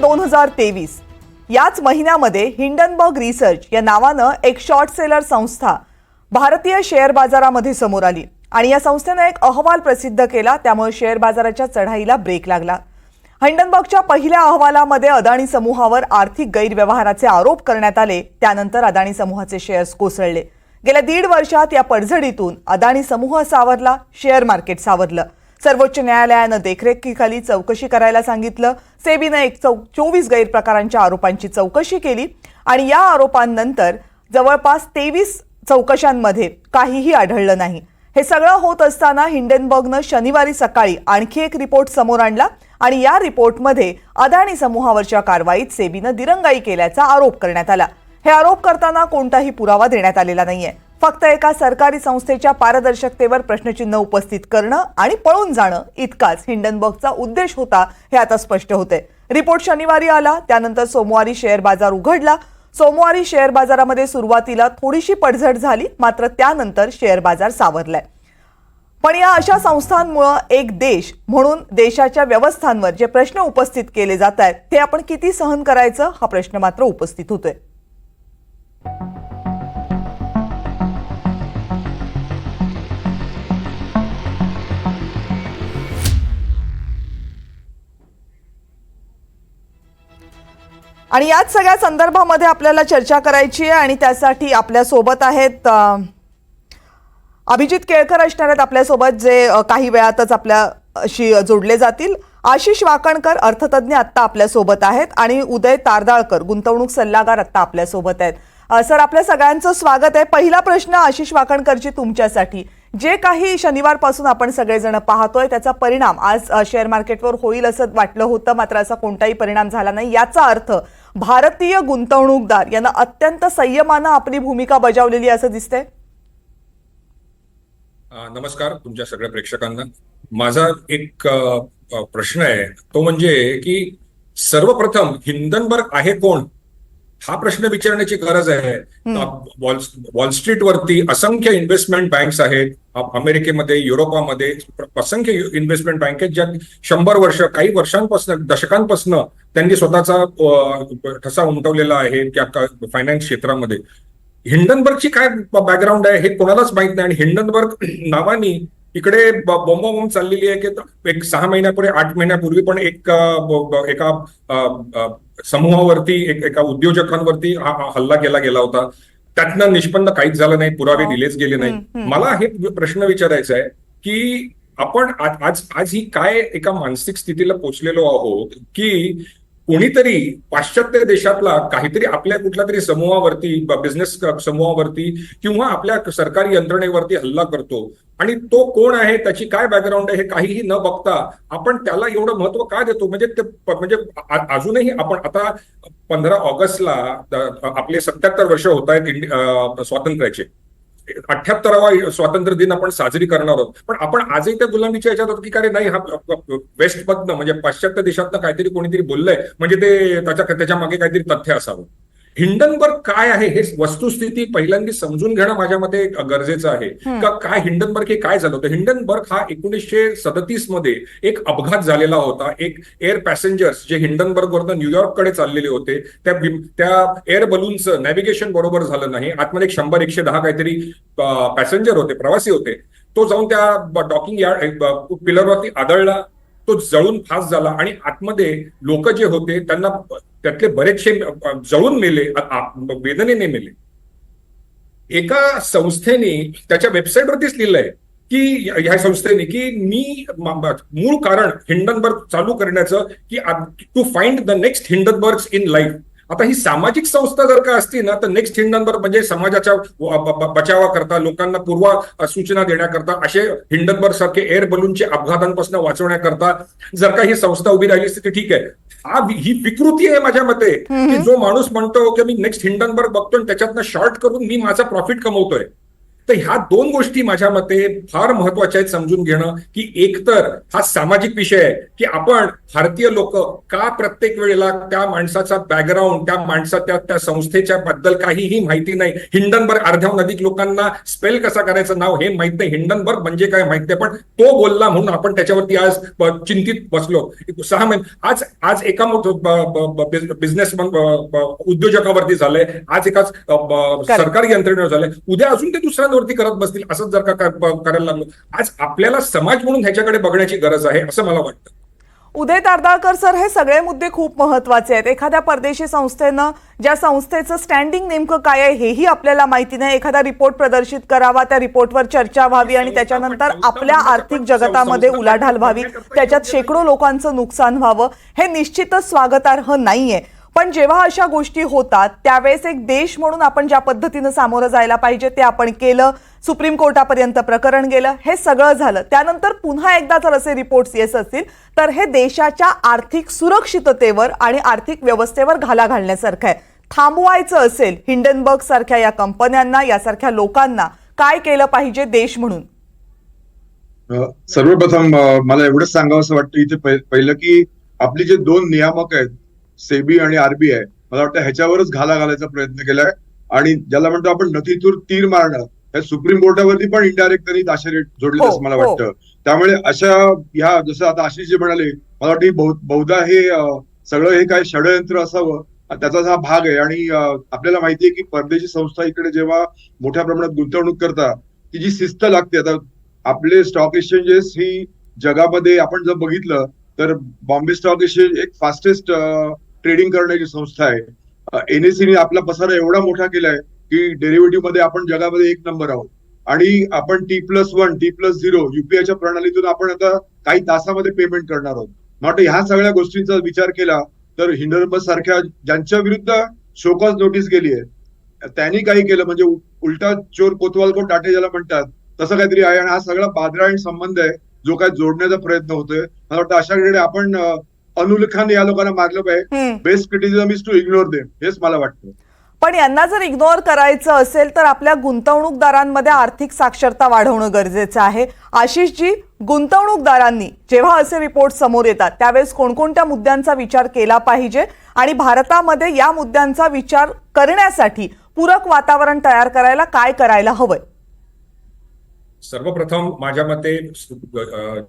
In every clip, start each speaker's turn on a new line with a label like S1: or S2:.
S1: दोन हजार तेवीस. याच महिन्यामध्ये हिंडनबर्ग रिसर्च या नावानं एक शॉर्ट सेलर संस्था भारतीय शेअर बाजारामध्ये समोर आली आणि या संस्थेनं एक अहवाल प्रसिद्ध केला त्यामुळे शेअर बाजाराच्या चढाईला ब्रेक लागला. हिंडनबर्गच्या पहिल्या अहवालामध्ये अदाणी समूहावर आर्थिक गैरव्यवहाराचे आरोप करण्यात आले त्यानंतर अदाणी समूहाचे शेअर्स कोसळले. गेल्या दीड वर्षात या पडझडीतून अदाणी समूह सावरला शेअर मार्केट सावरलं. सर्वोच्च न्यायालयानं देखरेखीखाली चौकशी करायला सांगितलं. सेबीनं एक चौ चोवीस गैरप्रकारांच्या आरोपांची चौकशी केली आणि या आरोपांनंतर जवळपास तेवीस चौकशांमध्ये काहीही आढळलं नाही. हे सगळं होत असताना हिंडनबर्गनं शनिवारी सकाळी आणखी एक रिपोर्ट समोर आणला आणि या रिपोर्टमध्ये अदाणी समूहावरच्या कारवाईत सेबीनं दिरंगाई केल्याचा आरोप करण्यात आला. हे आरोप करताना कोणताही पुरावा देण्यात आलेला नाहीये. फक्त एका सरकारी संस्थेच्या पारदर्शकतेवर प्रश्नचिन्ह उपस्थित करणं आणि पळून जाणं इतकाच हिंडनबर्गचा उद्देश होता हे आता स्पष्ट होते. रिपोर्ट शनिवारी आला त्यानंतर सोमवारी शेअर बाजार उघडला. सोमवारी शेअर बाजारामध्ये सुरुवातीला थोडीशी पडझड झाली मात्र त्यानंतर शेअर बाजार सावरलाय. पण या अशा संस्थांमुळं एक देश म्हणून देशाच्या व्यवस्थांवर जे प्रश्न उपस्थित केले जात आहेत ते आपण किती सहन करायचं? हा प्रश्न मात्र उपस्थित होतोय. आणि याच सगळ्या संदर्भामध्ये आपल्याला चर्चा करायची आहे आणि त्यासाठी आपल्यासोबत आहेत अभिजित केळकर असणार आहेत आपल्यासोबत जे काही वेळातच आपल्याशी जोडले जातील. आशिष वाकणकर अर्थतज्ञ आत्ता आपल्यासोबत आहेत. आणि उदय तारदाळकर गुंतवणूक सल्लागार आत्ता आपल्यासोबत आहेत. सर आपल्या सगळ्यांचं स्वागत आहे. पहिला प्रश्न आशिष वाकणकरची तुमच्यासाठी. जे काही शनिवारपासून आपण सगळेजण पाहतोय त्याचा परिणाम आज शेअर मार्केटवर होईल असं वाटलं होतं मात्र असा कोणताही परिणाम झाला नाही. याचा अर्थ भारतीय गुंतवणूकदार यांना अत्यंत संयमानं आपली भूमिका बजावलेली असं दिसतंय?
S2: नमस्कार तुमच्या सगळ्या प्रेक्षकांना. माझा एक प्रश्न आहे. तो म्हणजे की सर्वप्रथम हिंदनबर्ग आहे कोण? हा प्रश्न विचारण्याची गरज आहे. वॉल वॉल स्ट्रीट वरती असंख्य इन्व्हेस्टमेंट बँक्स आहेत. अमेरिकेमध्ये युरोपामध्ये असंख्य इन्व्हेस्टमेंट बँक आहेत ज्या शंभर वर्ष काही वर्षांपासून दशकांपासून त्यांनी स्वतःचा ठसा उमटवलेला आहे त्या फायनान्स क्षेत्रामध्ये. हिंडनबर्गची काय बॅकग्राऊंड आहे हे कोणालाच माहीत नाही. आणि हिंडनबर्ग नावानी इकडे बॉम्ब चाललेली आहे की एक सहा महिन्यापूर्वी आठ महिन्यापूर्वी पण एक एका समूहावरती एक एका उद्योजकांवरती हा हल्ला केला गेला होता. त्यातनं निष्पन्न काहीच झालं नाही पुरावे
S1: हो.
S2: दिलेच गेले नाही. मला हे प्रश्न विचारायचा आहे की आपण आज आज ही काय एका मानसिक स्थितीला पोचलेलो आहोत की कोणीतरी पाश्चात्य देशातला काहीतरी आपल्या कुठल्या तरी समूहावरती बिझनेस समूहावरती किंवा आपल्या सरकारी यंत्रणेवरती हल्ला करतो. आणि तो कोण आहे त्याची काय बॅकग्राऊंड आहे हे काहीही न बघता आपण त्याला एवढं महत्त्व का देतो? म्हणजे ते म्हणजे अजूनही आपण आता पंधरा ऑगस्टला आपले सत्याहत्तर वर्ष होत आहेत स्वातंत्र्याचे. अठ्याहत्तरावा स्वातंत्र्य दिन आपण साजरी करणार आहोत. पण आपण आजही त्या गुलामीच्या याच्यात होतो की काय नाही हा वेस्ट मधनं म्हणजे पाश्चात्य देशातनं काहीतरी कोणीतरी बोललंय म्हणजे ते त्याच्या त्याच्यामागे काहीतरी तथ्य असावं. हिंडनबर्ग काय आहे हे वस्तुस्थिती पहिल्यांदा समजून घेणं माझ्या मते गरजेचं आहे. का काय हिंडनबर्ग हे काय झालं होतं? हिंडनबर्ग हा एकोणीसशे सदतीसमध्ये एक अपघात झालेला होता. एक एअर पॅसेंजर्स जे हिंडनबर्ग वरनं न्यूयॉर्ककडे चाललेले होते त्या त्या एअर बलूनचं नॅव्हिगेशन बरोबर झालं नाही. आतमध्ये एक शंभर एकशे दहा काहीतरी पॅसेंजर होते प्रवासी होते. तो जाऊन त्या डॉकिंग यार्ड पिलरवरती आदळला. तो जळून फास झाला आणि आतमध्ये लोक जे होते त्यांना त्यातले बरेचसे जळून मेले वेदनेने मेले. एका संस्थेने त्याच्या वेबसाईटवरतीच लिहिलंय की ह्या संस्थेने की मी मूळ कारण हिंडनबर्ग चालू करण्याचं की to find the next Hindenburg in life आता ही सामाजिक संस्था जर का असती ना तर नेक्स्ट हिंडनबर्ग म्हणजे समाजाच्या बचावाकरता लोकांना पूर्व सूचना देण्याकरता असे हिंडनबर्ग सारखे एअर बलूनचे अपघातांपासून वाचवण्याकरता जर का ही संस्था उभी राहिली असती तर ठीक आहे. हा ही विकृती आहे माझ्या मते की जो माणूस म्हणतो की मी नेक्स्ट हिंडनबर्ग बघतो आणि त्याच्यातनं शॉर्ट करून मी माझा प्रॉफिट कमवतोय. तर ह्या दोन गोष्टी माझ्या मते फार महत्त्वाच्या आहेत समजून घेणं की एकतर हा सामाजिक विषय आहे की आपण भारतीय लोक का प्रत्येक वेळेला त्या माणसाचा बॅकग्राऊंड त्या माणसाच्या त्या संस्थेच्या बद्दल काहीही माहिती नाही. हिंडनबर्ग अर्ध्याहून अधिक लोकांना स्पेल कसा करायचं नाव हे माहीत नाही. हिंडनबर्ग म्हणजे काय माहीत नाही. पण तो बोलला म्हणून आपण त्याच्यावरती आज चिंतित बसलो. सहा महिने आज आज एका मोठं बिझनेस उद्योजकावरती झालंय. आज ब- सरकारी यंत्रणेवर झालंय. उद्या अजून ते दुसऱ्यांवरती करत बसतील असंच जर का करायला लागलो. आज आपल्याला समाज म्हणून ह्याच्याकडे बघण्याची गरज आहे असं मला वाटतं.
S1: उदय तारदाळकर सर हे सगळे मुद्दे खूप महत्त्वाचे आहेत. एखाद्या परदेशी संस्थेनं ज्या संस्थेचं स्टँडिंग नेमकं काय आहे हेही आपल्याला माहिती नाही. एखादा रिपोर्ट प्रदर्शित करावा त्या रिपोर्टवर चर्चा व्हावी आणि त्याच्यानंतर आपल्या आर्थिक जगतामध्ये उलाढाल व्हावी. त्याच्यात शेकडो लोकांचं नुकसान व्हावं. हे निश्चितच स्वागतार्ह नाहीये. पण जेव्हा अशा गोष्टी होतात त्यावेळेस एक देश म्हणून आपण ज्या पद्धतीनं सामोरं जायला पाहिजे ते आपण केलं सुप्रीम कोर्टापर्यंत प्रकरण गेलं हे सगळं झालं. त्यानंतर पुन्हा एकदा जर असे रिपोर्ट्स येत असतील तर हे देशाच्या आर्थिक सुरक्षिततेवर आणि आर्थिक व्यवस्थेवर घाला घालण्यासारखं आहे. थांबवायचं असेल हिंडनबर्ग सारख्या या कंपन्यांना यासारख्या लोकांना काय केलं पाहिजे देश म्हणून?
S3: सर्वप्रथम मला एवढंच सांगावं असं वाटतं इथे पहिलं की आपले जे दोन नियामक आहेत सेबी आणि आरबीआय मला वाटतं ह्याच्यावरच घाला घालायचा प्रयत्न केलाय. आणि ज्याला म्हणतो आपण नथीतूर तीर मारणं हे सुप्रीम कोर्टावरती पण इनडायरेक्ट त्यांनी दाशे जोडले
S1: हो,
S3: असं मला
S1: हो.
S3: वाटतं. त्यामुळे अशा ह्या जसं आता आशिष जे म्हणाले मला वाटतं ही बहु- बहुधा हे सगळं हे काय षडयंत्र असावं त्याचाच हा भाग आहे. आणि आपल्याला माहितीये की परदेशी संस्था इकडे जेव्हा मोठ्या प्रमाणात गुंतवणूक करतात ती जी शिस्त लागते. आता आपले स्टॉक एक्सचेंजेस ही जगामध्ये आपण जर बघितलं तर बॉम्बे स्टॉक एक्सचेंज एक फास्टेस्ट ट्रेडिंग करण्याची संस्था आहे. एनएससीने आपला पसारा एवढा मोठा केलाय की डेरिव्हेटिव्हमध्ये आपण जगामध्ये एक नंबर आहोत. आणि आपण T plus one T plus zero युपीआयच्या प्रणालीतून आपण आता काही तासामध्ये पेमेंट करणार आहोत. मला ह्या सगळ्या गोष्टींचा विचार केला तर हिंडरबस सारख्या ज्यांच्या विरुद्ध शोकॉज नोटीस गेली आहे त्यांनी काही केलं. म्हणजे उलटा चोर कोतवाल को टाटे ज्याला म्हणतात तसं काहीतरी आहे. आणि हा सगळा बादरायण संबंध आहे जो काय जोडण्याचा प्रयत्न होतोय. मला वाटतं अशाकडे आपण अ, अनुलखान या लोकांना मारलं पाहिजे. Best criticism is to ignore them हेच मला वाटतं.
S1: पण यांना जर इग्नोर करायचं असेल तर आपल्या गुंतवणूकदारांमध्ये आर्थिक साक्षरता वाढवणं गरजेचं आहे. आशिषजी गुंतवणूकदारांनी जेव्हा असे रिपोर्ट समोर येतात त्यावेळेस कोणकोणत्या मुद्द्यांचा विचार केला पाहिजे? आणि भारतामध्ये या मुद्द्यांचा विचार करण्यासाठी पूरक वातावरण तयार करायला काय करायला हवंय
S2: सर्वप्रथम माझ्या मते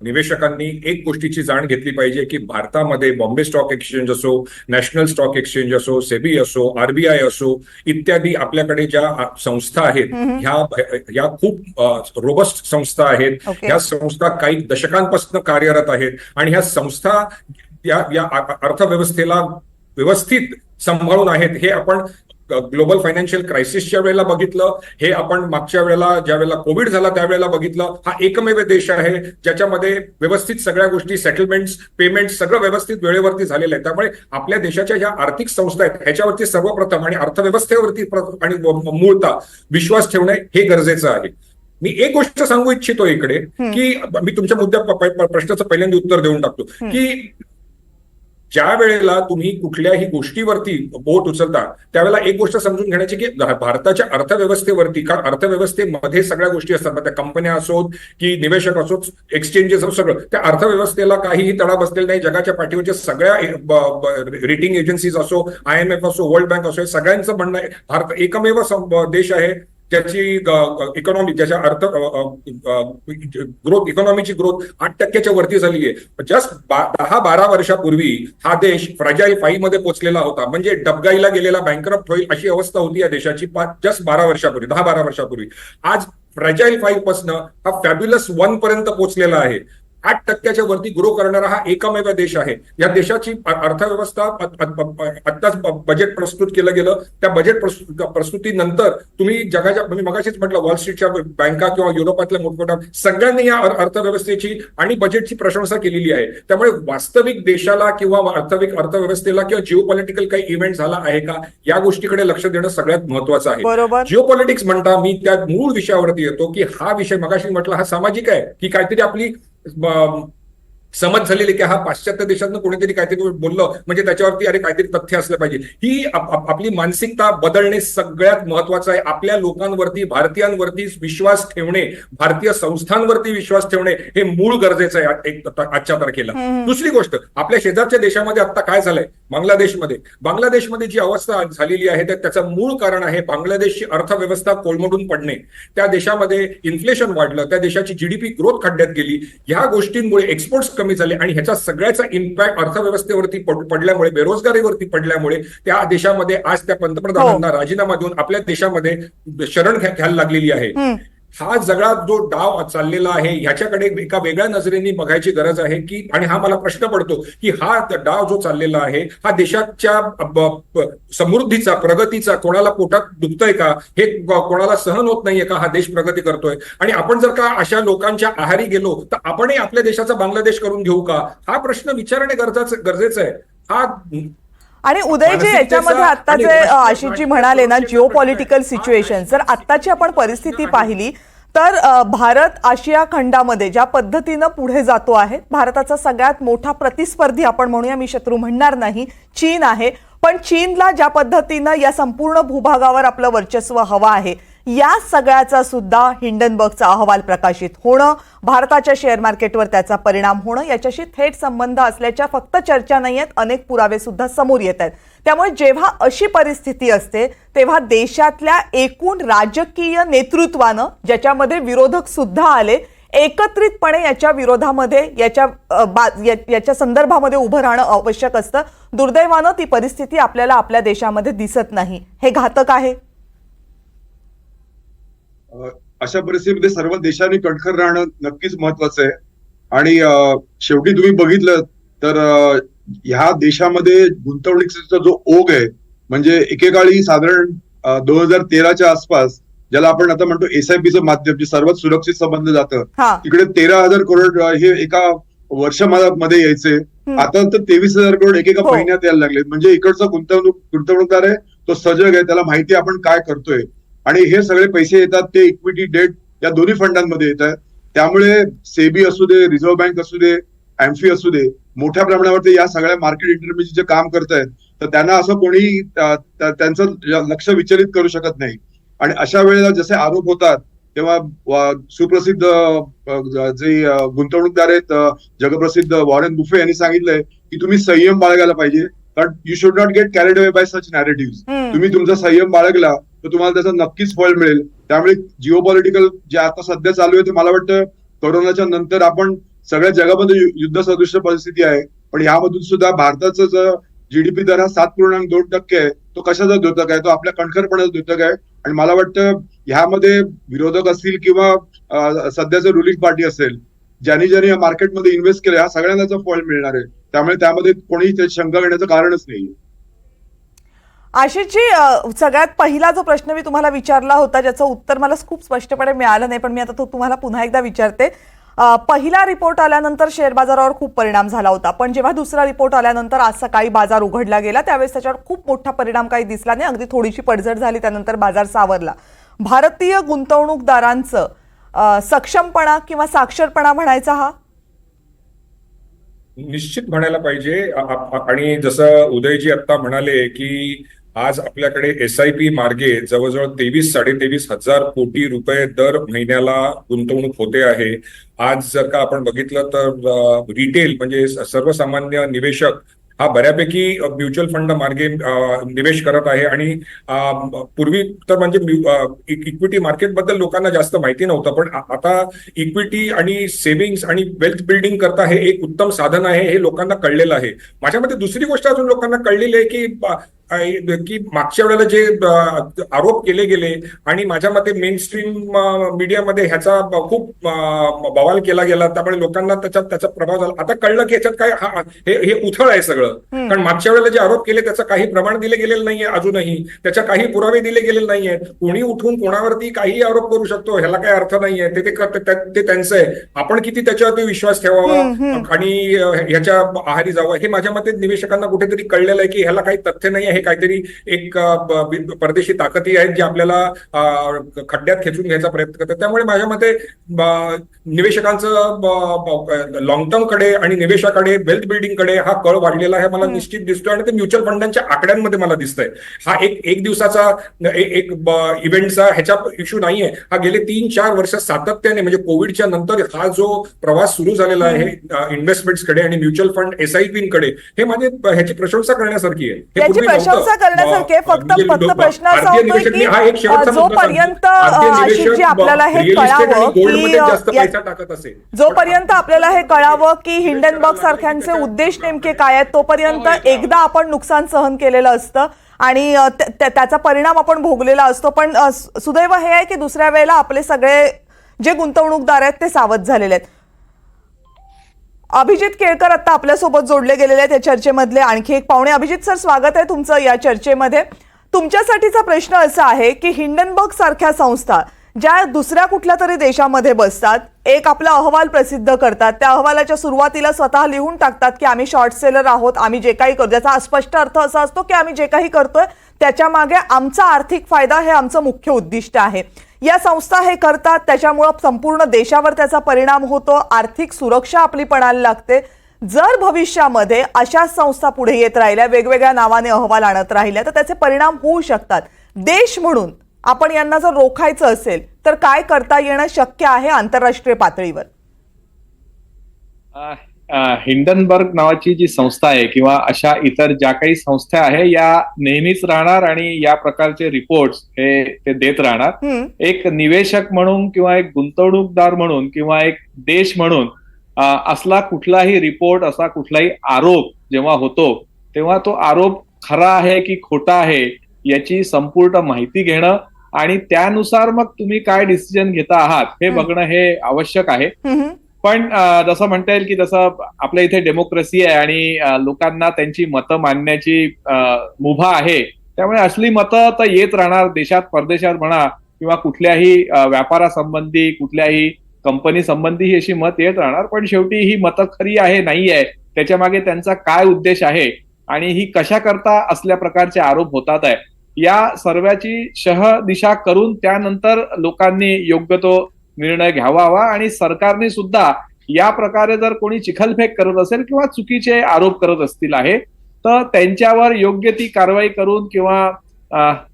S2: निवेशकांनी एक गोष्टीची जाण घेतली पाहिजे की भारतामध्ये बॉम्बे स्टॉक एक्सचेंज असो नॅशनल स्टॉक एक्सचेंज असो सेबी असो आरबीआय असो इत्यादी आपल्याकडे ज्या संस्था आहेत ह्या ह्या खूप रोबस्ट संस्था आहेत. ह्या संस्था काही दशकांपासून कार्यरत आहेत आणि ह्या संस्था या या अर्थव्यवस्थेला व्यवस्थित सांभाळून आहेत हे आपण ग्लोबल फायनान्शियल क्रायसिसच्या वेळेला बघितलं हे आपण मागच्या वेळेला ज्या वेळेला कोविड झाला त्यावेळेला बघितलं हा एकमेव देश आहे ज्याच्यामध्ये व्यवस्थित सगळ्या गोष्टी सेटलमेंट पेमेंट सगळं व्यवस्थित वेळेवरती झालेलं आहे. त्यामुळे आपल्या देशाच्या ज्या आर्थिक संस्था आहेत ह्याच्यावरती सर्वप्रथम आणि अर्थव्यवस्थेवरती आणि मूळता विश्वास ठेवणे हे गरजेचं आहे. मी एक गोष्ट सांगू इच्छितो इकडे की मी तुमच्या मुद्द्या प्रश्नाचं पहिल्यांदा उत्तर देऊन टाकतो की ज्या वेळेला तुम्ही कुठल्याही गोष्टीवरती बोट उचलता त्यावेळेला एक गोष्ट समजून घेण्याची की भारताच्या अर्थव्यवस्थेवरती कारण अर्थव्यवस्थेमध्ये सगळ्या गोष्टी असतात मग त्या कंपन्या असोत की निवेशक असोत एक्सचेंजेस असो सगळं. त्या अर्थव्यवस्थेला काहीही तडा बसलेला नाही. जगाच्या पाठीवरच्या सगळ्या रेटिंग एजन्सीज असो आय एम एफ असो वर्ल्ड बँक असो हे सगळ्यांचं म्हणणं आहे. भारत एकमेव देश आहे. त्याची इकॉनॉमी ज्याच्या अर्थ ग्रोथ इकॉनॉमीची ग्रोथ आठ टक्क्याच्या वरती झाली आहे. जस्ट दहा बारा वर्षापूर्वी हा देश फ्रजाईल फाईव्हमध्ये पोहोचलेला होता. म्हणजे डबगाईला गेलेला बँकरप्ट होईल अशी अवस्था होती या देशाची जस्ट बारा वर्षापूर्वी दहा बारा वर्षापूर्वी. आज फ्रजाईल फाईव्ह पासनं हा फॅब्युलस वन पर्यंत पोहोचलेला आहे. आठ टक्क्याच्या वरती ग्रो करणारा हा एकमेव देश आहे. या देशाची अर्थव्यवस्था आत्ताच बजेट प्रस्तुत केलं गेलं. त्या बजेट प्रस्तु- प्रस्तुतीनंतर तुम्ही जगाच्या मी मगाशीच म्हटलं वॉल स्ट्रीटच्या बँका किंवा युरोपातल्या मोठमोठ्या सगळ्यांनी या अर- अर्थव्यवस्थेची आणि बजेटची प्रशंसा केलेली आहे. त्यामुळे वास्तविक देशाला किंवा वास्तविक अर्थव्यवस्थेला किंवा जिओ पॉलिटिकल काही इव्हेंट झाला आहे का या गोष्टीकडे लक्ष देणं सगळ्यात महत्वाचं आहे.
S1: बरोबर.
S2: जिओ पॉलिटिक्स म्हणता मी त्या मूळ विषयावरती येतो की हा विषय मगाशी म्हटलं हा सामाजिक आहे की काहीतरी आपली как бы समज झालेली की हा पाश्चात्य देशातनं कोणीतरी काहीतरी बोललं म्हणजे त्याच्यावरती अरे काहीतरी तथ्य असलं पाहिजे. ही आप- आप- आपली मानसिकता बदलणे सगळ्यात महत्वाचं आहे. आपल्या लोकांवरती भारतीयांवरती विश्वास ठेवणे भारतीय संस्थांवरती विश्वास ठेवणे हे मूळ गरजेचं आहे आजच्या तारखेला. दुसरी गोष्ट आपल्या शेजारच्या देशामध्ये आता काय झालंय? बांगलादेशमध्ये. बांगलादेशमध्ये जी अवस्था झालेली आहे त्या- त्याचं मूळ कारण आहे बांगलादेशची अर्थव्यवस्था कोलमडून पडणे. त्या देशामध्ये इन्फ्लेशन वाढलं त्या देशाची जीडीपी ग्रोथ खड्ड्यात गेली. ह्या गोष्टींमुळे एक्सपोर्ट्स कमी झाले आणि ह्याचा सगळ्याचा इम्पॅक्ट अर्थव्यवस्थेवरती पड- पडल्यामुळे बेरोजगारीवरती पडल्यामुळे त्या देशामध्ये आज त्या पंतप्रधानांना राजीनामा देऊन आपल्या देशामध्ये शरण घ्या- घ्यायला लागलेली आहे. हा सगळा जो डाव चाललेला आहे ह्याच्याकडे एका वेगळ्या नजरेने बघायची गरज आहे की आणि हा मला प्रश्न पडतो की हा डाव जो चाललेला आहे हा देशाच्या समृद्धीचा प्रगतीचा कोणाला पोटात दुखतोय का? हे कोणाला सहन होत नाहीये का हा देश प्रगती करतोय? आणि आपण जर का अशा लोकांच्या आहारी गेलो तर आपणही आपल्या देशाचा बांगलादेश करून घेऊ का? हा प्रश्न विचारणे गरजाचं गरजेचं आहे. हा
S1: आणि उदयजी याच्यामध्ये आता जे आशिषजी म्हणाले ना जिओ पॉलिटिकल सिच्युएशन जर आत्ताची आपण परिस्थिती पाहिली तर भारत आशिया खंडामध्ये ज्या पद्धतीनं पुढे जातो आहे भारताचा सगळ्यात मोठा प्रतिस्पर्धी आपण म्हणूया मी शत्रू म्हणणार नाही चीन आहे. पण चीनला ज्या पद्धतीनं या संपूर्ण भूभागावर आपलं वर्चस्व हवं आहे या सगळ्याचा सुद्धा हिंडनबर्गचा अहवाल प्रकाशित होणं भारताच्या शेअर मार्केटवर त्याचा परिणाम होणं याच्याशी थेट संबंध असल्याच्या फक्त चर्चा नाही आहेत अनेक पुरावे सुद्धा समोर येत आहेत. त्यामुळे जेव्हा अशी परिस्थिती असते तेव्हा देशातल्या एकूण राजकीय नेतृत्वानं ज्याच्यामध्ये विरोधक सुद्धा आले एकत्रितपणे याच्या विरोधामध्ये याच्या बा- या- याच्या संदर्भामध्ये उभं राहणं आवश्यक असतं. दुर्दैवानं ती परिस्थिती आपल्याला आपल्या देशामध्ये दिसत नाही. हे घातक आहे?
S3: अशा परिस्थितीमध्ये सर्व देशांनी कणखर राहणं नक्कीच महत्वाचं आहे. आणि शेवटी तुम्ही बघितलं तर ह्या देशामध्ये गुंतवणुकीचा जो ओघ आहे म्हणजे एकेकाळी साधारण दोन हजार तेराच्या आसपास ज्याला आपण आता म्हणतो एसआयपीचं माध्यम जे सर्वात सुरक्षित समजलं जातं तिकडे तेरा हजार करोड हे एका वर्षामध्ये यायचे. आता तर तेवीस हजार करोड एकेका
S1: हो.
S3: महिन्यात यायला लागले म्हणजे इकडचा गुंतवणूक गुंतवणूकदार आहे तो सजग आहे त्याला माहिती आपण काय करतोय. आणि हे सगळे पैसे येतात ते इक्विटी डेट या दोन्ही फंडांमध्ये येत आहेत त्यामुळे सेबी असू दे रिझर्व्ह बँक असू दे अँफी असू दे मोठ्या प्रमाणावरती या सगळ्या मार्केट इंटरमिजिएट जे काम करतायत तर त्यांना असं कोणी त्यांचं लक्ष विचलित करू शकत नाही. आणि अशा वेळेला जसे आरोप होतात तेव्हा सुप्रसिद्ध जे गुंतवणूकदार आहेत जगप्रसिद्ध वॉरेन बुफे यांनी सांगितलंय की तुम्ही संयम बाळगायला पाहिजे. कारण you should not get carried away by such narrative. तुम्ही तुमचा संयम बाळगला तर तुम्हाला त्याचा नक्कीच फळ मिळेल. त्यामुळे जिओ पॉलिटिकल जे आता सध्या चालू आहे ते मला वाटतं कोरोनाच्या नंतर आपण सगळ्या जगामध्ये युद्ध सदृश परिस्थिती आहे. पण यामधून सुद्धा भारताचा जो जीडीपी दर हा सात पूर्णांक दोन टक्के आहे. तो कशाचा द्योतक आहे? तो आपल्या कणखरपणाचा द्योतक आहे. आणि मला वाटतं ह्यामध्ये विरोधक असतील किंवा सध्याचं रुलिंग पार्टी असेल ज्यांनी ज्यांनी या मार्केटमध्ये इन्व्हेस्ट केलं ह्या सगळ्यांना फळ मिळणार आहे. त्यामुळे त्यामध्ये कोणी शंका घेण्याचं कारणच नाही
S1: आशिषजी सगळ्यात पहिला जो प्रश्न मी तुम्हाला विचारला होता ज्याचं उत्तर मला खूप स्पष्टपणे मिळालं नाही पण मी आता तो तुम्हाला पुन्हा एकदा विचारते. पहिला रिपोर्ट आल्यानंतर शेअर बाजारावर खूप परिणाम झाला होता पण जेव्हा दुसरा रिपोर्ट आल्यानंतर आज सकाळी बाजार उघडला गेला त्यावेळेस त्याच्यावर खूप मोठा परिणाम काही दिसला नाही अगदी थोडीशी पडझड झाली त्यानंतर बाजार सावरला. भारतीय गुंतवणूकदारांचं सक्षमपणा किंवा साक्षरपणा म्हणायचा हा?
S2: निश्चित म्हणायला पाहिजे. आणि जसं उदयजी आता म्हणाले की आज आपल्याकडे एस आय पी मार्गे जवळजवळ तेवीस साडेतेवीस हजार कोटी रुपये दर महिन्याला गुंतवणूक होते आहे. आज जर का आपण बघितलं तर रिटेल म्हणजे सर्वसामान्य निवेशक हा बऱ्यापैकी म्युच्युअल फंड मार्गे निवेश करत आहे आणि पूर्वी तर म्हणजे इक्विटी मार्केटबद्दल लोकांना जास्त माहिती नव्हतं पण आता इक्विटी आणि सेव्हिंग्स आणि वेल्थ बिल्डिंग करता हे एक उत्तम साधन आहे हे लोकांना कळलेलं आहे. माझ्या मते दुसरी गोष्ट अजून लोकांना कळलेली आहे की की मागच्या वेळेला जे आरोप केले गेले आणि माझ्या मते मेन स्ट्रीम मीडियामध्ये ह्याचा खूप बवाल केला गेला. त्यामुळे लोकांना त्याच्यात त्याचा प्रभाव झाला. आता कळलं की ह्याच्यात काय हा- उथळ आहे सगळं. कारण मागच्या वेळेला जे आरोप केले त्याचं काही प्रमाण दिले गेलेलं नाहीये अजूनही. त्याच्या काही पुरावे दिले गेलेले नाहीये. कोणी उठून कोणावरती काही आरोप करू शकतो ह्याला काही अर्थ नाहीये. ते ते त्यांचं आहे. आपण किती त्याच्यावरती विश्वास ठेवावा आणि ह्याच्या आहारी जावं. हे माझ्या मते निवेशकांना कुठेतरी कळलेलं आहे की ह्याला काही तथ्य नाही हे काहीतरी एक परदेशी ताकदी आहेत जी आपल्याला खड्ड्यात खेचून घ्यायचा प्रयत्न करतात. त्यामुळे माझ्या मते निवेशकांचं लॉंग टर्मकडे आणि निवेशाकडे वेल्थ बिल्डिंगकडे हा कळ वाढलेला आहे मला. निश्चित दिसतोय आणि ते म्युच्युअल फंडांच्या आकड्यांमध्ये मला दिसतंय. हा एक एक दिवसाचा एक इव्हेंटचा ह्याच्या इश्यू नाहीये. हा गेले तीन चार वर्ष सातत्याने म्हणजे कोविडच्या नंतर हा जो प्रवास सुरू झालेला आहे इन्व्हेस्टमेंट्सकडे आणि म्युच्युअल फंड एसआयपी कडे हे माझे ह्याची प्रशंसा करण्यासारखी आहे. हे.
S1: प्रशंसा करण्यासारखी फक्त
S2: म्हणजे
S1: फक्त प्रश्न असा
S2: निवेशक-
S1: की
S2: हा.
S1: जोपर्यंत, आशिषजी आपल्याला हे कळावं की,
S2: जास्त
S1: या-
S2: पैसा टाकत असेल
S1: जोपर्यंत आपल्याला हे कळावं की हिंडनबर्ग सारख्यांचे उद्देश नेमके काय आहेत तोपर्यंत एकदा आपण नुकसान सहन केलेलं असतं आणि त्याचा परिणाम आपण भोगलेला असतो पण सुदैव हे आहे की दुसऱ्या वेळेला आपले सगळे जे गुंतवणूकदार आहेत ते सावध झालेले आहेत अभिजित केळकर आता आपल्यासोबत जोडले गेलेले आहेत या चर्चेमधले. आणखी एक पाहुणे. अभिजित सर स्वागत आहे तुमचं या चर्चेमध्ये. तुमच्यासाठीचा प्रश्न असा आहे की हिंडनबर्ग सारख्या संस्था ज्या दुसऱ्या कुठल्या तरी देशामध्ये बसतात एक आपला अहवाल प्रसिद्ध करतात. त्या अहवालाच्या सुरुवातीला स्वतः लिहून टाकतात की आम्ही शॉर्ट सेलर आहोत आम्ही जे काही करतो त्याचा अस्पष्ट अर्थ असा असतो की आम्ही जे काही करतोय त्याच्यामागे आमचा आर्थिक फायदा हे आमचं मुख्य उद्दिष्ट आहे. या संस्था हे करतात त्याच्यामुळं संपूर्ण देशावर त्याचा परिणाम होतो आर्थिक सुरक्षा आपली पणाला लागते. जर भविष्यामध्ये अशा संस्था पुढे येत राहिल्या वेगवेगळ्या नावाने अहवाल आणत राहिल्या तर त्याचे परिणाम होऊ शकतात. देश म्हणून आपण यांना जर रोखायचं असेल तर काय करता येणं शक्य आहे आंतरराष्ट्रीय पातळीवर?
S4: हिंडनबर्ग नावाची जी संस्था आहे किंवा अशा इतर ज्या काही संस्था आहे या नेहमीच राहणार आणि या प्रकारचे रिपोर्ट हे ते देत राहणार. एक निवेशक म्हणून किंवा एक गुंतवणूकदार म्हणून किंवा एक देश म्हणून असला कुठलाही रिपोर्ट असा कुठलाही आरोप जेव्हा होतो तेव्हा तो आरोप खरा आहे की खोटा आहे याची संपूर्ण माहिती घेणं आणि त्यानुसार मग तुम्ही काय डिसिजन घेता आहात हे. बघणं हे आवश्यक आहे. पण जसं म्हणता येईल की जसं आपल्या इथे डेमोक्रेसी आहे आणि लोकांना त्यांची मतं मांडण्याची मुभा आहे त्यामुळे असली मतं तर येत राहणार देशात परदेशात म्हणा किंवा कुठल्याही व्यापारासंबंधी कुठल्याही कंपनी संबंधी ही अशी मत येत राहणार पण शेवटी ही मतं खरी आहे नाही आहे त्याच्यामागे त्यांचा काय उद्देश आहे आणि ही कशा करता असल्या प्रकारचे आरोप होतात आहे या सर्वाची शहदिशा करून त्यानंतर लोकांनी योग्य तो निर्णय घ्यावा हवा आणि सरकारने सुद्धा या प्रकारे जर कोणी चिखलफेक करत असेल किंवा चुकीचे आरोप करत असतील आहे तर त्यांच्यावर योग्य ती कारवाई करून किंवा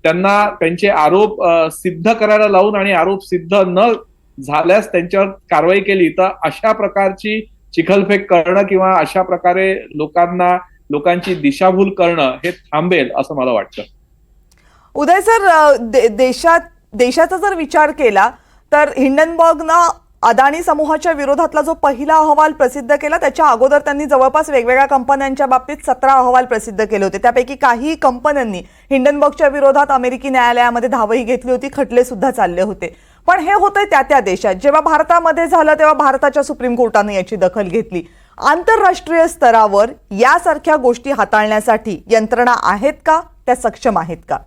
S4: त्यांना त्यांचे आरोप सिद्ध करायला लावून आणि आरोप सिद्ध न झाल्यास त्यांच्यावर कारवाई केली तर अशा प्रकारची चिखलफेक करणं किंवा अशा प्रकारे लोकांना लोकांची दिशाभूल करणं हे थांबेल असं मला वाटतं.
S1: उदय सर दे- देशात देशाचा जर विचार केला तर हिंडनबर्गनं अदानी समूहाच्या विरोधातला जो पहिला अहवाल प्रसिद्ध केला त्याच्या अगोदर त्यांनी जवळपास वेगवेगळ्या कंपन्यांच्या बाबतीत सतरा अहवाल प्रसिद्ध केले होते. त्यापैकी काही कंपन्यांनी हिंडनबर्गच्या विरोधात अमेरिकी न्यायालयामध्ये धावही घेतली होती खटले सुद्धा चालले होते. पण हे होतंय त्या त्या देशात. जेव्हा भारतामध्ये झालं तेव्हा भारताच्या सुप्रीम कोर्टाने याची दखल घेतली. आंतरराष्ट्रीय स्तरावर यासारख्या गोष्टी हाताळण्यासाठी यंत्रणा आहेत का? त्या सक्षम आहेत का?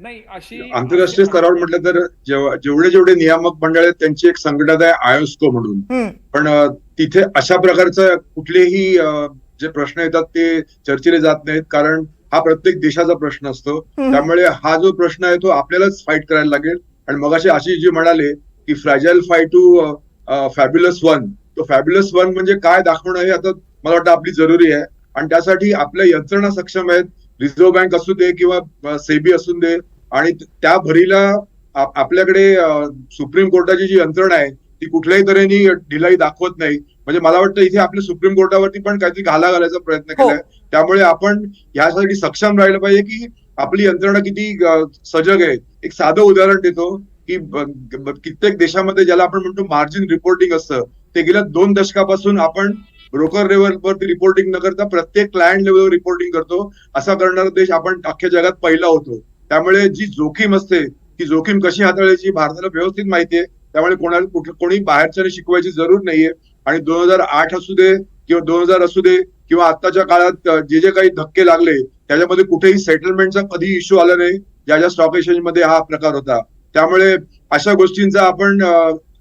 S4: नाही अशी
S3: आंतरराष्ट्रीय स्तरावर म्हटलं तर जेव- जेवढे जेवढे नियामक मंडळ आहेत त्यांची एक संघटना आहे आयोस्को म्हणून. पण तिथे अशा प्रकारचं कुठलेही जे प्रश्न येतात ते चर्चेले जात नाहीत. कारण हा प्रत्येक देशाचा प्रश्न असतो. त्यामुळे हा जो प्रश्न आहे तो आपल्यालाच फाईट करायला लागेल. आणि मगाशी आशिष जी म्हणाले की fragile five to fabulous one तो फॅब्युलस वन म्हणजे काय दाखवणं हे आता मला वाटतं आपली जरुरी आहे. आणि त्यासाठी आपल्या यंत्रणा सक्षम आहेत. रिझर्व्ह बँक असू दे किंवा सेबी असू दे आणि त्या भरीला आप- आपल्याकडे सुप्रीम कोर्टाची जी यंत्रणा आहे ती कुठल्याही तऱ्हेने ढिलाई दाखवत नाही. म्हणजे मला वाटतं इथे आपल्या सुप्रीम कोर्टावरती पण काहीतरी घाला घालायचा प्रयत्न
S1: हो.
S3: केलाय. त्यामुळे आपण यासाठी सक्षम राहिलं पाहिजे की आपली यंत्रणा किती सजग आहे. एक साधं उदाहरण देतो की कित्येक देशामध्ये ज्याला आपण म्हणतो मार्जिन रिपोर्टिंग असतं ते गेल्या दोन दशकापासून आपण ब्रोकर लेवलवरती रिपोर्टिंग न करता प्रत्येक क्लायंट लेवलवर रिपोर्टिंग करतो. असा करणारा देश आपण अख्ख्या जगात पहिला होतो. त्यामुळे जी जोखीम असते ती जोखीम कशी हाताळायची भारताला व्यवस्थित माहिती आहे. त्यामुळे कोणाला कुठं कोणी बाहेरच्याने शिकवायची जरूर नाहीये. आणि दोन हजार आठ असू दे किंवा दोन हजार असू दे किंवा आताच्या काळात जे जे काही धक्के लागले त्याच्यामध्ये कुठेही सेटलमेंटचा कधी इश्यू आला नाही. ज्या ज्या स्टॉक एक्सचेंजमध्ये हा प्रकार होता. त्यामुळे अशा गोष्टींचा आपण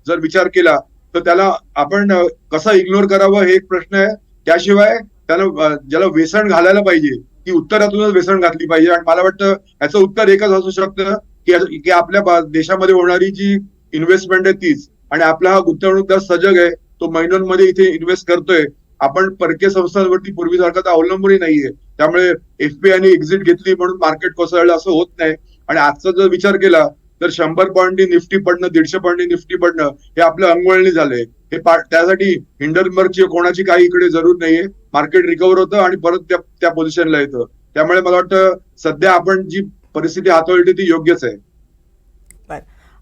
S3: जर विचार केला तर त्याला आपण कसा इग्नोर करावं हे एक प्रश्न आहे. त्याशिवाय त्याला ज्याला व्यसन घालायला पाहिजे ती उत्तरातूनच वेसण घातली पाहिजे. आणि मला वाटतं याचं उत्तर एकच असू शकतं की की आपल्या देशामध्ये होणारी जी इन्व्हेस्टमेंट आहे तीच. आणि आपला हा गुंतवणूकदार सजग आहे तो महिन्यांमध्ये इथे इन्व्हेस्ट करतोय. आपण परकीय संस्थांवरती पूर्वीसारखं तर अवलंबूनही नाहीये. त्यामुळे एफपीआयने एक्झिट घेतली म्हणून मार्केट कोसळलं असं होत नाही. आणि आजचा जर विचार केला तर शंभर पॉईंटनी निफ्टी पडणं दीडशे पॉईंटनी निफ्टी पडणं हे आपलं अंगवळणी झालंय. हे त्यासाठी हिंडनबर्गची कोणाची काही इकडे जरूर नाहीये. मार्केट रिकव्हर होतं आणि परत त्या त्या पोझिशनला येतं. त्यामुळे मला वाटतं सध्या आपण जी परिस्थिती हाताळली ती योग्यच आहे.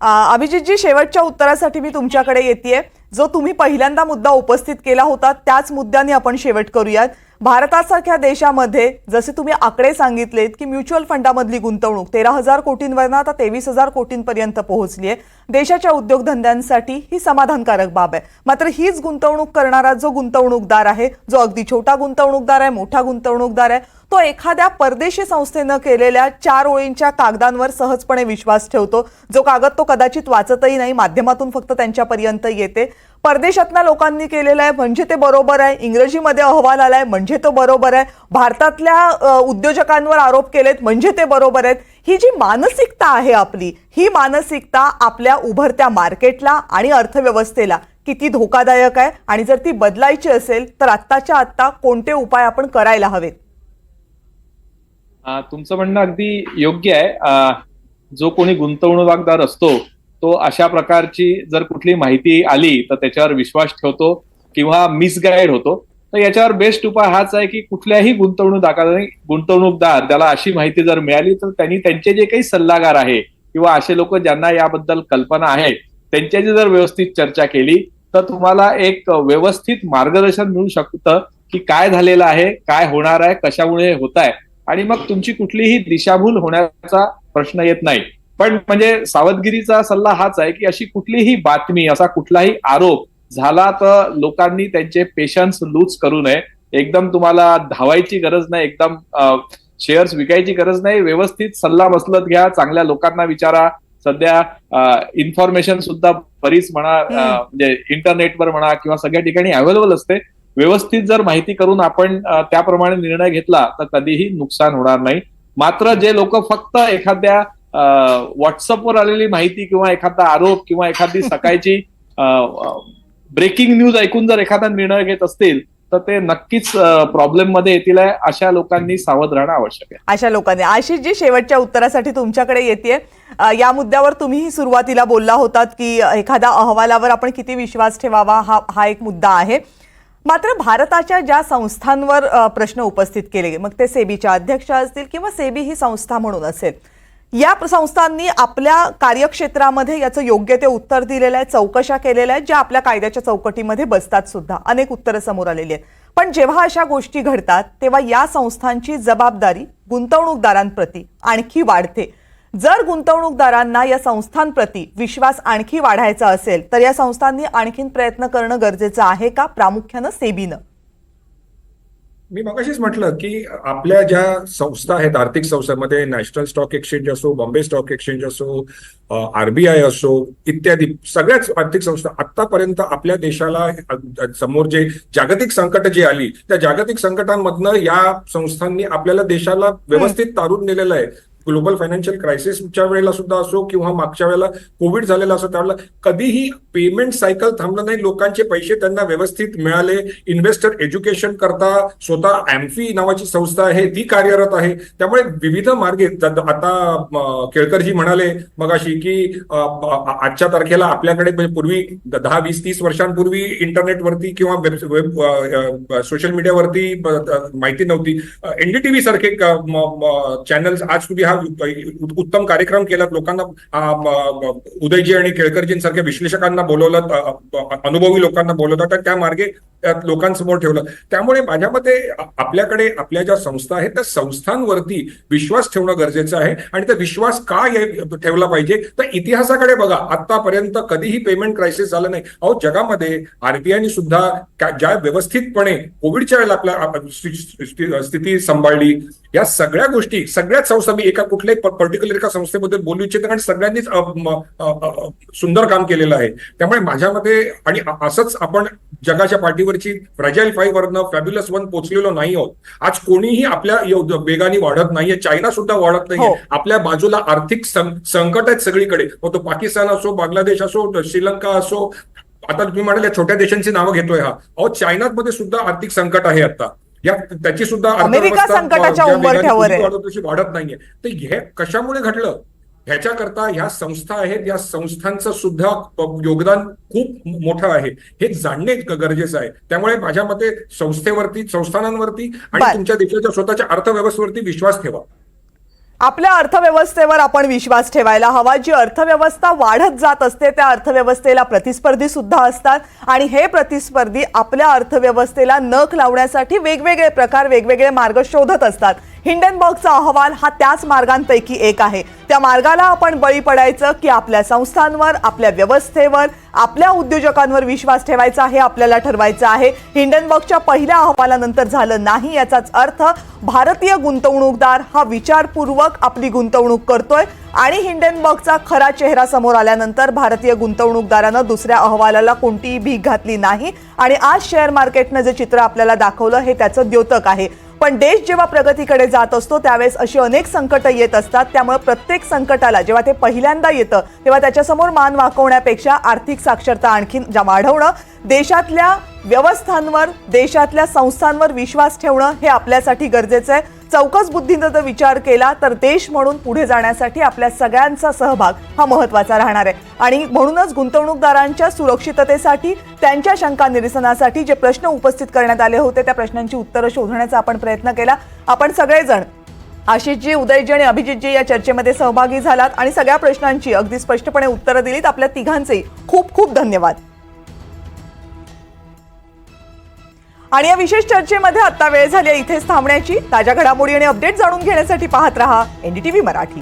S1: अभिजितजी शेवटच्या उत्तरासाठी मी तुमच्याकडे येते जो तुम्ही पहिल्यांदा मुद्दा उपस्थित केला होता त्याच मुद्द्याने आपण शेवट करूयात. भारतासारख्या देशामध्ये जसे तुम्ही आकडे सांगितलेत की म्युच्युअल फंडामधली गुंतवणूक तेरा हजार कोटींवरनं आता तेवीस हजार कोटींपर्यंत पोहोचली आहे. देशाच्या उद्योगधंद्यांसाठी ही समाधानकारक बाब आहे. मात्र हीच गुंतवणूक करणारा जो गुंतवणूकदार आहे जो अगदी छोटा गुंतवणूकदार आहे मोठा गुंतवणूकदार आहे तो एखाद्या परदेशी संस्थेनं केलेल्या चार ओळींच्या कागदांवर सहजपणे विश्वास ठेवतो. जो कागद तो कदाचित वाचतही नाही माध्यमातून फक्त त्यांच्यापर्यंत येते. परदेशातल्या लोकांनी केलेलं आहे म्हणजे ते बरोबर आहे. इंग्रजीमध्ये अहवाल आलाय म्हणजे तो बरोबर आहे. भारतातल्या उद्योजकांवर आरोप केलेत म्हणजे ते बरोबर आहेत. ही जी मानसिकता आहे आपली ही मानसिकता आपल्या उभरत्या मार्केटला आणि अर्थव्यवस्थेला किती धोकादायक आहे आणि जर ती बदलायची असेल तर आत्ताच्या आत्ता कोणते उपाय आपण करायला हवेत?
S4: तुमचं म्हणणं अगदी योग्य आहे. जो कोणी गुंतवणूकदार असतो तो अशा प्रकारची जर कुठली माहिती आली तर त्याच्यावर विश्वास ठेवतो किंवा मिसगाईड होतो. तर याच्यावर बेस्ट उपाय हाच आहे की कुठल्याही गुंतवणूकदाराने गुंतवणूकदार त्याला अशी माहिती जर मिळाली तर त्यांनी त्यांचे जे काही सल्लागार आहे किंवा असे लोक ज्यांना याबद्दल कल्पना आहे त्यांच्याशी जर व्यवस्थित चर्चा केली तर तुम्हाला एक व्यवस्थित मार्गदर्शन मिळू शकतं की काय झालेलं आहे काय होणार आहे कशामुळे होत आहे. आणि मग तुमची कुठलीही दिशाभूल होण्याचा प्रश्न येत नाही. पण म्हणजे सावधगिरीचा सल्ला हाच आहे की अशी कुठलीही बातमी असा कुठलाही आरोप झाला तर लोकांनी त्यांचे पेशन्स लूज करू नये. एकदम तुम्हाला धावायची गरज नाही एकदम शेअर्स विकायची गरज नाही. व्यवस्थित सल्ला मसलत घ्या चांगल्या लोकांना विचारा. सध्या इन्फॉर्मेशन सुद्धा बरीच म्हणा म्हणजे इंटरनेटवर म्हणा किंवा सगळ्या ठिकाणी अवेलेबल असते. व्यवस्थित जर माहिती करून आपण त्याप्रमाणे निर्णय घेतला तर कधीही नुकसान होणार नाही. मात्र जे लोक फक्त एखाद्या व्हॉट्सअपवर आलेली माहिती किंवा एखादा आरोप किंवा एखादी सकाळची ब्रेकिंग न्यूज ऐकून जर एखादा निर्णय घेत असतील तर ते नक्कीच प्रॉब्लेममध्ये येतील अशा लोकांनी सावध राहणं आवश्यक आहे.
S1: अशा लोकांनी. आशिष जी शेवटच्या उत्तरासाठी तुमच्याकडे येते. या मुद्द्यावर तुम्हीही सुरुवातीला बोलला होतात की एखाद्या अहवालावर आपण किती विश्वास ठेवावा हा हा एक मुद्दा आहे. मात्र भारताच्या ज्या संस्थांवर प्रश्न उपस्थित केले मग ते सेबीच्या अध्यक्ष असतील किंवा सेबी ही संस्था म्हणून असेल या संस्थांनी आपल्या कार्यक्षेत्रामध्ये याचं योग्य ते उत्तर दिलेलं आहे चौकशा केलेल्या आहेत ज्या आपल्या कायद्याच्या चौकटीमध्ये बसतात सुद्धा. अनेक उत्तरं समोर आलेली आहेत. पण जेव्हा अशा गोष्टी घडतात तेव्हा या संस्थांची जबाबदारी गुंतवणूकदारांप्रती आणखी वाढते. जर गुंतवणूकदारांना या संस्थांप्रती विश्वास आणखी वाढायचा असेल तर या संस्थांनी आणखीन प्रयत्न करणं गरजेचं आहे का? प्रामुख्यानं सेबीनं.
S2: मी मगाशीच म्हटलं की आपल्या ज्या संस्था आहेत आर्थिक संस्थांमध्ये नॅशनल स्टॉक एक्सचेंज असो बॉम्बे स्टॉक एक्सचेंज असो आरबीआय असो इत्यादी सगळ्याच आर्थिक संस्था आतापर्यंत आपल्या देशाला समोर जे जागतिक संकट जी आली त्या जागतिक संकटांमधनं या संस्थांनी आपल्याला देशाला व्यवस्थित तारून नेलेलं आहे. ग्लोबल फायनान्शियल क्रायसिसच्या वेळेला सुद्धा असो किंवा मागच्या वेळेला कोविड झालेला असो त्यावेळेला कधीही पेमेंट सायकल थांबलं नाही लोकांचे पैसे त्यांना व्यवस्थित मिळाले. इन्व्हेस्टर एज्युकेशन करता स्वतः एम्फी नावाची संस्था आहे ती कार्यरत आहे. त्यामुळे विविध मार्गे आता केळकरजी म्हणाले मगाशी की आजच्या तारखेला आपल्याकडे म्हणजे पूर्वी दहा वीस तीस वर्षांपूर्वी इंटरनेटवरती किंवा वेब वेब सोशल मीडियावरती माहिती नव्हती. एनडीटीव्ही सारखे चॅनल्स आज तुम्ही हा उत्तम कार्यक्रम केलात लोकांना उदयजी आणि केळकरजींसारख्या विश्लेषकांना बोलवलं अनुभवी लोकांना बोलवलं तर त्या मार्गे लोकांसमोर ठेवलं. त्यामुळे माझ्या मते आपल्याकडे आपल्या ज्या संस्था आहेत त्या संस्थांवरती विश्वास ठेवणं गरजेचं आहे. आणि त्या विश्वास का ठेवला पाहिजे तर इतिहासाकडे बघा. आतापर्यंत कधीही पेमेंट क्रायसिस झालं नाही. अहो जगामध्ये आरबीआयने सुद्धा ज्या व्यवस्थितपणे कोविडच्या वेळेला आपल्या स्थिती सांभाळली. या सगळ्या गोष्टी सगळ्याच संस्था मी एका कुठल्याही पर्टिक्युलर एका संस्थेबद्दल बोलू इच्छितो कारण सगळ्यांनीच सुंदर काम केलेलं आहे. त्यामुळे माझ्या मते आणि असंच आपण जगाच्या पाठी पातळीवरची फ्रजाईल फाईव्ह वरनं फॅब्युलस वन पोहोचलेलो नाही आहोत. आज कोणीही आपल्या वेगाने वाढत नाहीये चायना सुद्धा वाढत नाहीये.
S1: हो.
S2: आपल्या बाजूला आर्थिक संकट आहेत सगळीकडे. मग तो पाकिस्तान असो बांगलादेश असो श्रीलंका असो आता तुम्ही म्हणाले छोट्या देशांची नावं घेतोय हा. अहो चायनामध्ये सुद्धा आर्थिक संकट आहे आता. या त्याची सुद्धा अर्थव्यवस्था वाढत नाहीये. तर हे कशामुळे घडलं? ह्याच्याकरता ह्या संस्था आहेत या संस्थांचं सुद्धा योगदान खूप मोठं आहे. हे जाणणे गरजेचं आहे. त्यामुळे माझ्या मते संस्थेवरती संस्थानांवरती आणि. तुमच्या देशाच्या स्वतःच्या अर्थव्यवस्थेवरती विश्वास ठेवा.
S1: आपल्या अर्थव्यवस्थेवर आपण विश्वास ठेवायला हवा. जी अर्थव्यवस्था वाढत जात असते त्या अर्थव्यवस्थेला प्रतिस्पर्धी सुद्धा असतात. आणि हे प्रतिस्पर्धी आपल्या अर्थव्यवस्थेला नख लावण्यासाठी वेगवेगळे प्रकार वेगवेगळे मार्ग शोधत असतात. हिंडनबर्गचा अहवाल हा त्याच मार्गांपैकी एक आहे. त्या मार्गाला आपण बळी पडायचं की आपल्या संस्थांवर आपल्या व्यवस्थेवर आपल्या उद्योजकांवर विश्वास ठेवायचा हे आपल्याला ठरवायचं आहे. हिंडनबर्गच्या पहिल्या अहवालानंतर झालं नाही याचाच अर्थ भारतीय गुंतवणूकदार हा विचारपूर्वक आपली गुंतवणूक करतोय आणि हिंडनबर्गचा खरा चेहरा समोर आल्यानंतर भारतीय गुंतवणूकदारानं दुसऱ्या अहवालाला कोणतीही भीक घातली नाही. आणि आज शेअर मार्केटनं जे चित्र आपल्याला दाखवलं हे त्याचं द्योतक आहे. पण देश जेव्हा प्रगतीकडे जात असतो त्यावेळेस अशी अनेक संकटं येत असतात. त्यामुळे प्रत्येक संकटाला जेव्हा ते पहिल्यांदा येतं तेव्हा त्याच्यासमोर मान वाकवण्यापेक्षा आर्थिक साक्षरता आणखी वाढवणं देशातल्या व्यवस्थांवर देशातल्या संस्थांवर विश्वास ठेवणं हे आपल्यासाठी गरजेचं आहे. चौकस बुद्धीनं जर विचार केला तर देश म्हणून पुढे जाण्यासाठी आपल्या सगळ्यांचा सहभाग हा महत्त्वाचा राहणार आहे. आणि म्हणूनच गुंतवणूकदारांच्या सुरक्षिततेसाठी त्यांच्या शंका निरसनासाठी जे प्रश्न उपस्थित करण्यात आले होते त्या प्रश्नांची उत्तरं शोधण्याचा आपण प्रयत्न केला. आपण सगळेजण आशिषजी उदयजी आणि अभिजितजी या चर्चेमध्ये सहभागी झालात आणि सगळ्या प्रश्नांची अगदी स्पष्टपणे उत्तरं दिलीत. आपल्या तिघांचे खूप खूप धन्यवाद. आणि या विशेष चर्चेमध्ये आता वेळ झाली आहे इथेच थांबण्याची. ताज्या घडामोडी आणि अपडेट जाणून घेण्यासाठी पाहत रहा. एनडीटीव्ही मराठी.